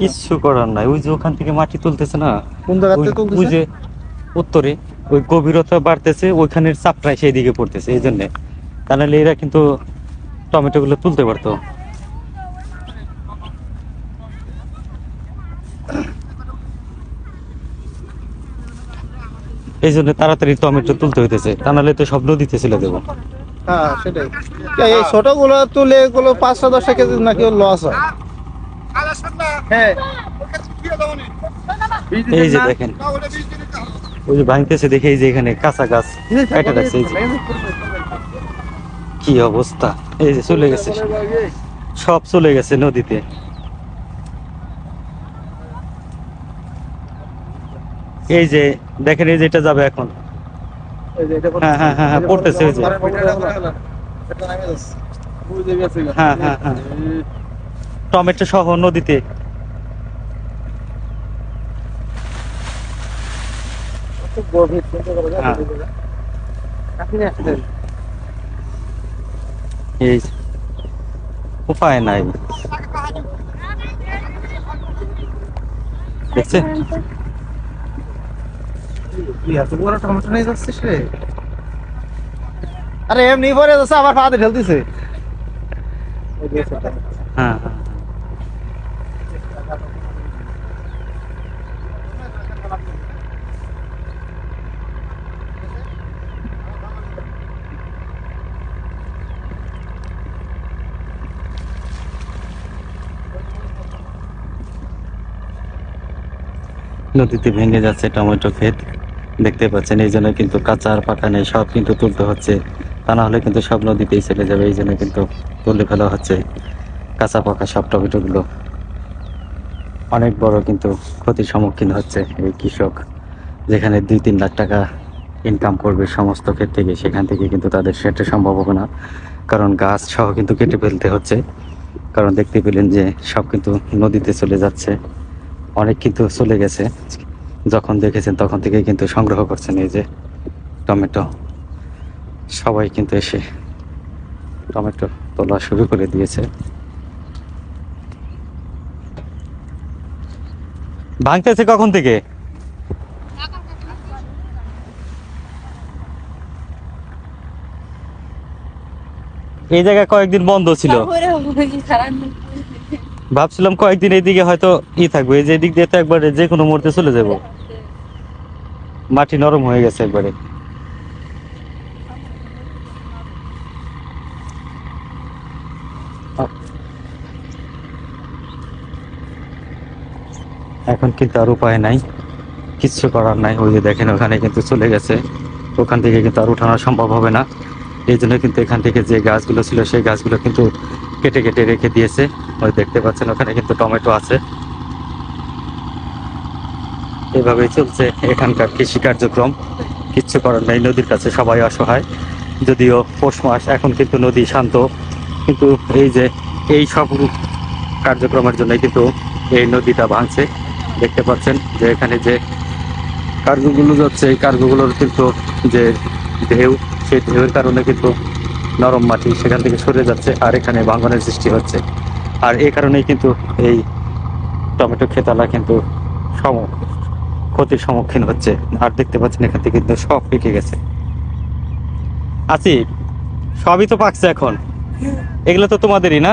অবস্থা কিচ্ছু করার নাই। ওই যে ওখান থেকে মাটি তুলতেছে না কোন ওই- ওই যে উত্তরে ওই গভীরতা বাড়তেছে ওইখানের চাপটাই সেই দিকে পড়তেছে এই জন্যে। তা নাহলে এরা কিন্তু টমেটো গুলো তুলতে পারতো। এই জন্য তাড়াতাড়ি টমেটো তুলতে হইতেছে। তা নাহলে তো সব নদীতে ছেলে দেবো। হ্যাঁ সেটাই। এই ছোটগুলো তুলে এগুলো পাঁচশো দশটা কেজি নাকি লস হ্যাঁ। এই যে দেখেন। ওই যে ভাঙতেছে দেখে এই যে এখানে কাঁচা গাছ। কেটে রাখছে এই যে। কি অবস্থা? এই যে চলে গেছে। সব চলে গেছে নদীতে। এই যে দেখেন এই যে এটা যাবে এখন। হ্যাঁ, হ্যাঁ, হ্যাঁ, হ্যাঁ, পড়তেছে ওই যে। হ্যাঁ হ্যাঁ হ্যাঁ। টমেটো সহ নদীতে। হ্যাঁ। উপায় নাই। দেখছেন আরে এমনি পরে যাচ্ছে আবার পা দিয়ে ঢেলতেছে হ্যাঁ। নদীতে ভেঙে যাচ্ছে টমেটো ক্ষেত। দেখতে পাচ্ছেন, এই জন্য কিন্তু কাঁচা আর পাকা নেই, সব কিন্তু তুলতে হচ্ছে। তা না হলে কিন্তু সব নদীতেই চলে যাবে, এই জন্য কিন্তু তুলে ফেলা হচ্ছে কাঁচা পাকা সব টমেটোগুলো। অনেক বড় কিন্তু ক্ষতির সম্মুখীন হচ্ছে এই কৃষক, যেখানে দুই তিন লাখ টাকা ইনকাম করবে সমস্ত ক্ষেত থেকে, সেখান থেকে কিন্তু তাদের সেটা সম্ভব হবে না। কারণ গাছ সহ কিন্তু কেটে ফেলতে হচ্ছে। কারণ দেখতে পেলেন যে সব কিন্তু নদীতে চলে যাচ্ছে। অনেক কিন্তু চলে গেছে। যখন দেখেছেন তখন থেকে কিন্তু সংগ্রহ করছেন এই যে টমেটো। সবাই কিন্তু এসে টমেটো তোলা শুরু করে দিয়েছে। ভাঙতেছে কখন থেকে? এই জায়গা কয়েকদিন বন্ধ ছিল। ভাবছিলাম কয়েকদিন এইদিকে হয়তো ই থাকবে, এই যে এদিক দিয়ে তো একবারে যে কোনো মুহূর্তে চলে যাব। মাটি নরম হয়ে গেছে একবারে। এখন কিন্তু আর উপায় নাই, কিচ্ছু করার নাই। ওই যে দেখেন ওখানে কিন্তু চলে গেছে। ওখান থেকে কিন্তু আর উঠানো সম্ভব হবে না। এই জন্য কিন্তু এখান থেকে যে গাছগুলো ছিল, সেই গাছগুলো কিন্তু কেটে কেটে রেখে দিয়েছে। ওই দেখতে পাচ্ছেন, ওখানে কিন্তু টমেটো আছে। এভাবেই চলছে এখানকার কৃষি কার্যক্রম। কিচ্ছু করার নেই, নদীর কাছে সবাই অসহায়। যদিও পৌষ মাস, এখন কিন্তু নদী শান্ত। কিন্তু এই যে, এই সব কার্যক্রমের জন্য কিন্তু এই নদীটা ভাঙছে। দেখতে পাচ্ছেন যে, এখানে যে কার্গোগুলো যাচ্ছে, এই কার্গোগুলোর কিন্তু যে ঢেউ সেই ঢেউয়ের কারণে কিন্তু নরম মাটি সেখান থেকে সরে যাচ্ছে আর এখানে ভাঙনের সৃষ্টি হচ্ছে। আর এই কারণেই কিন্তু এই টমেটো খেতালা কিন্তু সম ক্ষতির সম্মুখীন হচ্ছে। আর দেখতে পাচ্ছেন এখান থেকে কিন্তু সব পেকে গেছে। আছি সবই তো পাকছে এখন? এগুলো তো তোমাদেরই না?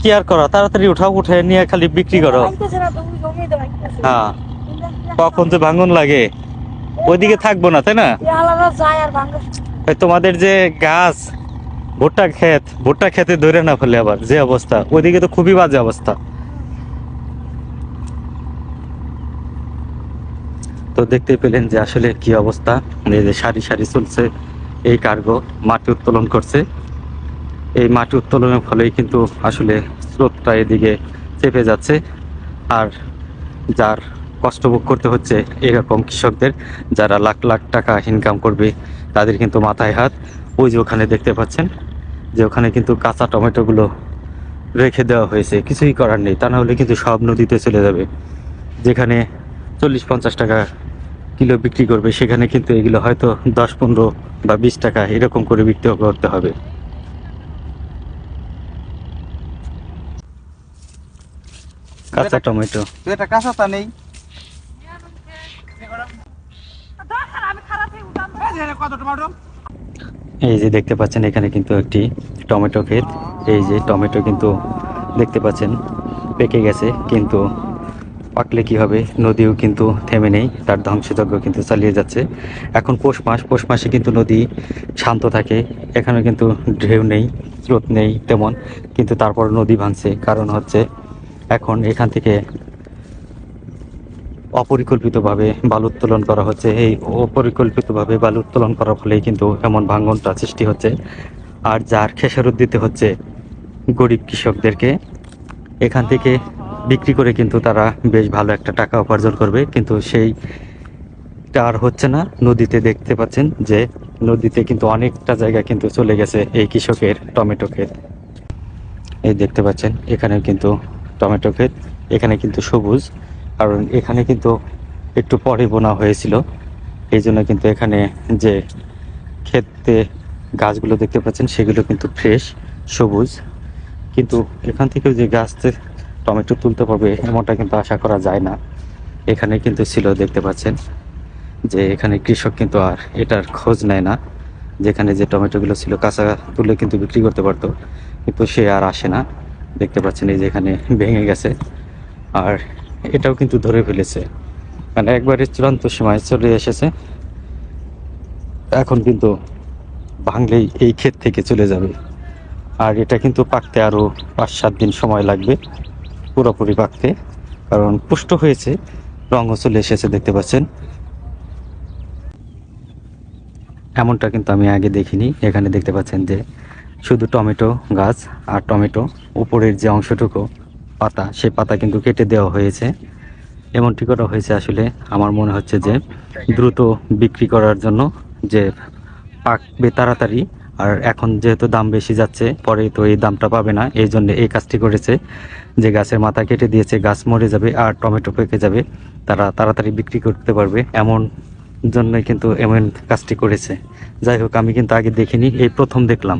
কি আর করা? তাড়াতাড়ি উঠাও উঠে নিয়ে খালি বিক্রি করো। হ্যাঁ। কখন যে ভাঙন লাগে। ওইদিকে থাকব না তাই না? তোমাদের যে গাছ ভুট্টা ক্ষেত ভুট্টা খেতে ধরে না ফেলে আবার যে অবস্থা ওইদিকে তো খুবই বাজে অবস্থা। তো দেখতে পেলেন যে আসলে কি অবস্থা যে সারি সারি চলছে এই কার্গো মাটি উত্তোলন করছে। এই মাটি উত্তোলনের ফলেই কিন্তু আসলে স্রোতটা এদিকে চেপে যাচ্ছে আর যার কষ্ট ভোগ করতে হচ্ছে এরকম কৃষকদের যারা লাখ লাখ টাকা ইনকাম করবে তাদের কিন্তু মাথায় হাত। ওই যে ওখানে দেখতে পাচ্ছেন যে ওখানে কিন্তু কাঁচা টমেটোগুলো রেখে দেওয়া হয়েছে। কিছুই করার নেই। তা নাহলে কিন্তু সব নদীতে চলে যাবে। যেখানে চল্লিশ পঞ্চাশ টাকা কিলো বিক্রি করবে সেখানে কিন্তু এগুলো হয়তো দশ পনেরো বা বিশ টাকা এরকম করে বিক্রি করতে হবে। কাঁচা টমেটো। এটা কাঁচা তা নেই। এই যে দেখতে পাচ্ছেন, এখানে কিন্তু একটি টমেটো ক্ষেত। এই যে টমেটো কিন্তু দেখতে পাচ্ছেন, পেকে গেছে, কিন্তু পাকলে কি হবে? নদীও কিন্তু থেমে নেই, তার ধ্বংসযজ্ঞ কিন্তু চালিয়ে যাচ্ছে। এখন পৌষ মাস, পৌষ মাসে কিন্তু নদী শান্ত থাকে, এখানে কিন্তু ঢেউ নেই, স্রোত নেই তেমন, কিন্তু তারপর নদী ভাঙছে। কারণ হচ্ছে, এখন এখান থেকে অপরিকল্পিতভাবে বালু উত্তোলন করা হচ্ছে। এই অপরিকল্পিতভাবে বালু উত্তোলন করার ফলেই কিন্তু এমন ভাঙ্গনটা সৃষ্টি হচ্ছে। আর যার খেসারত দিতে হচ্ছে গরিব কৃষকদেরকে, এখান থেকে বিক্রি করে কিন্তু তারা বেশ ভালো একটা টাকা উপার্জন করবে। কিন্তু সেইটা আর হচ্ছে না। নদীতে দেখতে পাচ্ছেন যে নদীতে কিন্তু অনেকটা জায়গা কিন্তু চলে গেছে এই কৃষকের টমেটো ক্ষেত। এই দেখতে পাচ্ছেন এখানে কিন্তু টমেটো ক্ষেত, এখানে কিন্তু সবুজ। কারণ এখানে কিন্তু একটু পরে বোনা হয়েছিল। এই জন্য কিন্তু এখানে যে ক্ষেতে গাছগুলো দেখতে পাচ্ছেন, সেগুলো কিন্তু ফ্রেশ সবুজ। কিন্তু এখান থেকেও যে গাছ টমেটো তুলতে পারবে, এমনটা কিন্তু আশা করা যায় না। এখানে কিন্তু ছিল, দেখতে পাচ্ছেন, যে এখানে কৃষক কিন্তু আর এটার খোঁজ নেয় না। যেখানে যে টমেটোগুলো ছিল, কাঁচা তুলে কিন্তু বিক্রি করতে পারতো। কিন্তু সে আর আসে না। দেখতে পাচ্ছেন, এই যে এখানে ভেঙে গেছে। আর এটাও কিন্তু ধরে ফেলেছে। মানে একবারে চূড়ান্ত সময় চলে এসেছে। এখন কিন্তু ভাঙলেই এই ক্ষেত থেকে চলে যাবে। আর এটা কিন্তু পাকতে আরও পাঁচ সাত দিন সময় লাগবে, পুরোপুরি পাকতে। কারণ পুষ্ট হয়েছে, রঙও চলে এসেছে, দেখতে পাচ্ছেন। এমনটা কিন্তু আমি আগে দেখিনি। এখানে দেখতে পাচ্ছেন যে শুধু টমেটো গাছ আর টমেটো উপরের যে অংশটুকু পাতা, সেই পাতা কিন্তু কেটে দেওয়া হয়েছে। এমনটি করা হয়েছে আসলে আমার মনে হচ্ছে যে দ্রুত বিক্রি করার জন্য যে পাকবে তাড়াতাড়ি, আর এখন যেহেতু দাম বেশি যাচ্ছে পরে তো এই দামটা পাবে না, এই জন্য এই কাজটি করেছে। যে গাছের মাথা কেটে দিয়েছে, গাছ মরে যাবে আর টমেটো পেকে যাবে, তারা তাড়াতাড়ি বিক্রি করতে পারবে এমন জন্যই কিন্তু এমন কাজটি করেছে। যাই হোক, আমি কিন্তু আগে দেখিনি, এই প্রথম দেখলাম।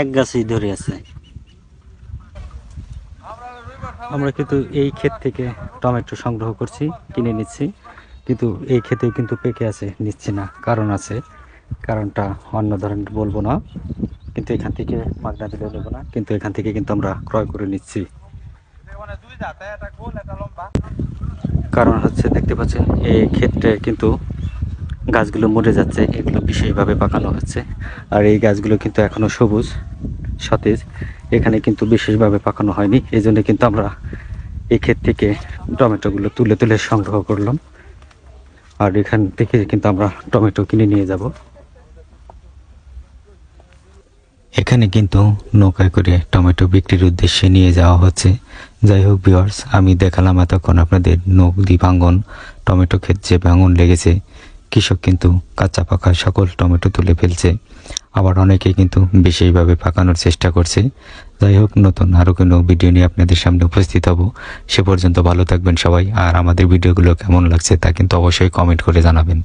এক গাছেই ধরে আছে। আমরা কিন্তু এই ক্ষেত থেকে টমেটো সংগ্রহ করছি, কিনে নিচ্ছি। কিন্তু এই ক্ষেতেও কিন্তু পেকে আছে, নিচ্ছি না, কারণ আছে। কারণটা অন্য ধরনের বলব না। কিন্তু এখান থেকে মাগনা দিলেও নেব না। কিন্তু এখান থেকে কিন্তু আমরা ক্রয় করে নিচ্ছি। কারণ হচ্ছে দেখতে পাচ্ছেন, এই ক্ষেত্রে কিন্তু গাছগুলো মরে যাচ্ছে, এগুলো বিশেষভাবে পাকানো হচ্ছে। আর এই গাছগুলো কিন্তু এখনও সবুজ। সতেজ। এখানে কিন্তু বিশেষভাবে পাকানো হয়নি। এই জন্য কিন্তু আমরা এই ক্ষেত থেকে টমেটোগুলো তুলে তুলে সংগ্রহ করলাম। আর এখান থেকে কিন্তু আমরা টমেটো কিনে নিয়ে যাব। এখানে কিন্তু নৌকায় করে টমেটো বিক্রির উদ্দেশ্যে নিয়ে যাওয়া হচ্ছে। যাই হোক ভিওয়ার্স আমি দেখালাম এতক্ষণ আপনাদের নদী ভাঙন টমেটো ক্ষেত যে ভাঙন লেগেছে। কৃষক কিন্তু কাঁচা পাকা সকল টমেটো তুলে ফেলছে। আবার অনেকে কিন্তু বিশেষভাবে পাকানোর চেষ্টা করছে। যাই হোক, নতুন আরও কোনো ভিডিও নিয়ে আপনাদের সামনে উপস্থিত হব। সে পর্যন্ত ভালো থাকবেন সবাই, আর আমাদের ভিডিওগুলো কেমন লাগছে তা কিন্তু অবশ্যই কমেন্ট করে জানাবেন।